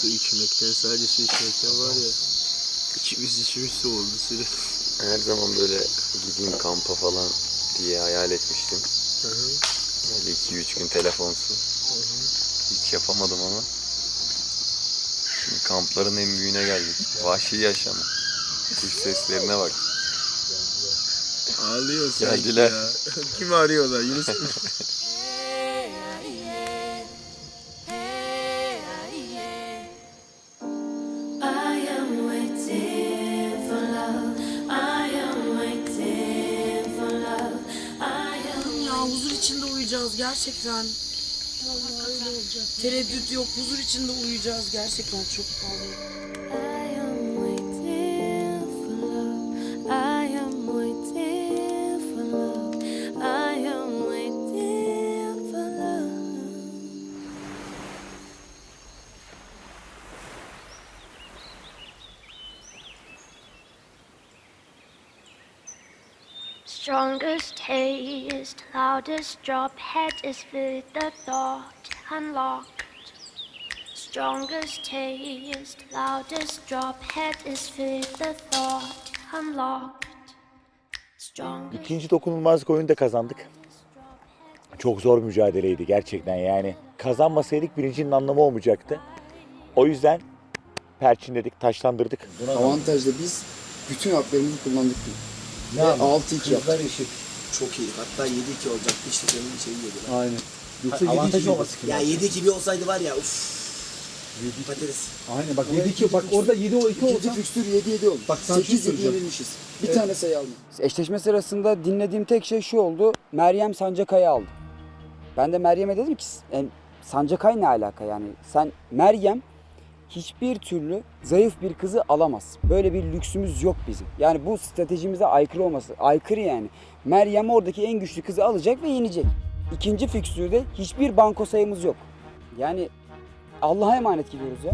Su içmekten sadece su içmekten var ya. İçimiz içimiz su oldu sürekli. Her zaman böyle gideyim kampa falan diye hayal etmiştim. Hı hı. Böyle 2-3 gün telefonsuz. Hiç yapamadım ama. Şimdi kampların en büyüğüne geldik. Vahşi yaşam. Kuş seslerine bak. Ağlıyor sanki Geldiler. ya. Kim arıyorlar Yunus? I am waiting for love. I am waiting for love. I am Ya huzur içinde uyuyacağız gerçekten. Tereddüt yok huzur içinde uyuyacağız gerçekten çok vallahi. Strongest taste, loudest drop, head is with the thought unlocked. Strongest taste, loudest drop, head is with the thought unlocked. Strongest İkinci dokunulmazlık oyunu da kazandık. Çok zor mücadeleydi gerçekten yani. Kazanmasaydık birincinin anlamı olmayacaktı. O yüzden perçinledik, taşlandırdık. Avantajda biz bütün haklarımızı kullandık. Ve 6-2 yaptık. Çok iyi. Hatta 7-2 olacaktı işte senin şeyi yediler. Aynen. Yoksa avantaj olması Ya 7-2 bir olsaydı var ya uff. Patates. Aynen bak 7 2 bak orada 7 o 2 İkinci olsa fikstür 7-7 oldu. Bak sana şunu 8-7 söyleyeceğim. yenilmişiz. Bir tane sayı aldık. Eşleşme sırasında dinlediğim tek şey şu oldu. Meryem Sancakay'ı aldı. Ben de Meryem'e dedim ki "E, Sancakay ne alaka yani? Sen Meryem hiçbir türlü zayıf bir kızı alamaz. Böyle bir lüksümüz yok bizim. Yani bu stratejimize aykırı olması. Aykırı yani. Meryem oradaki en güçlü kızı alacak ve yenecek. İkinci fikstürde hiçbir banko sayımız yok. Yani Allah'a emanet gidiyoruz ya.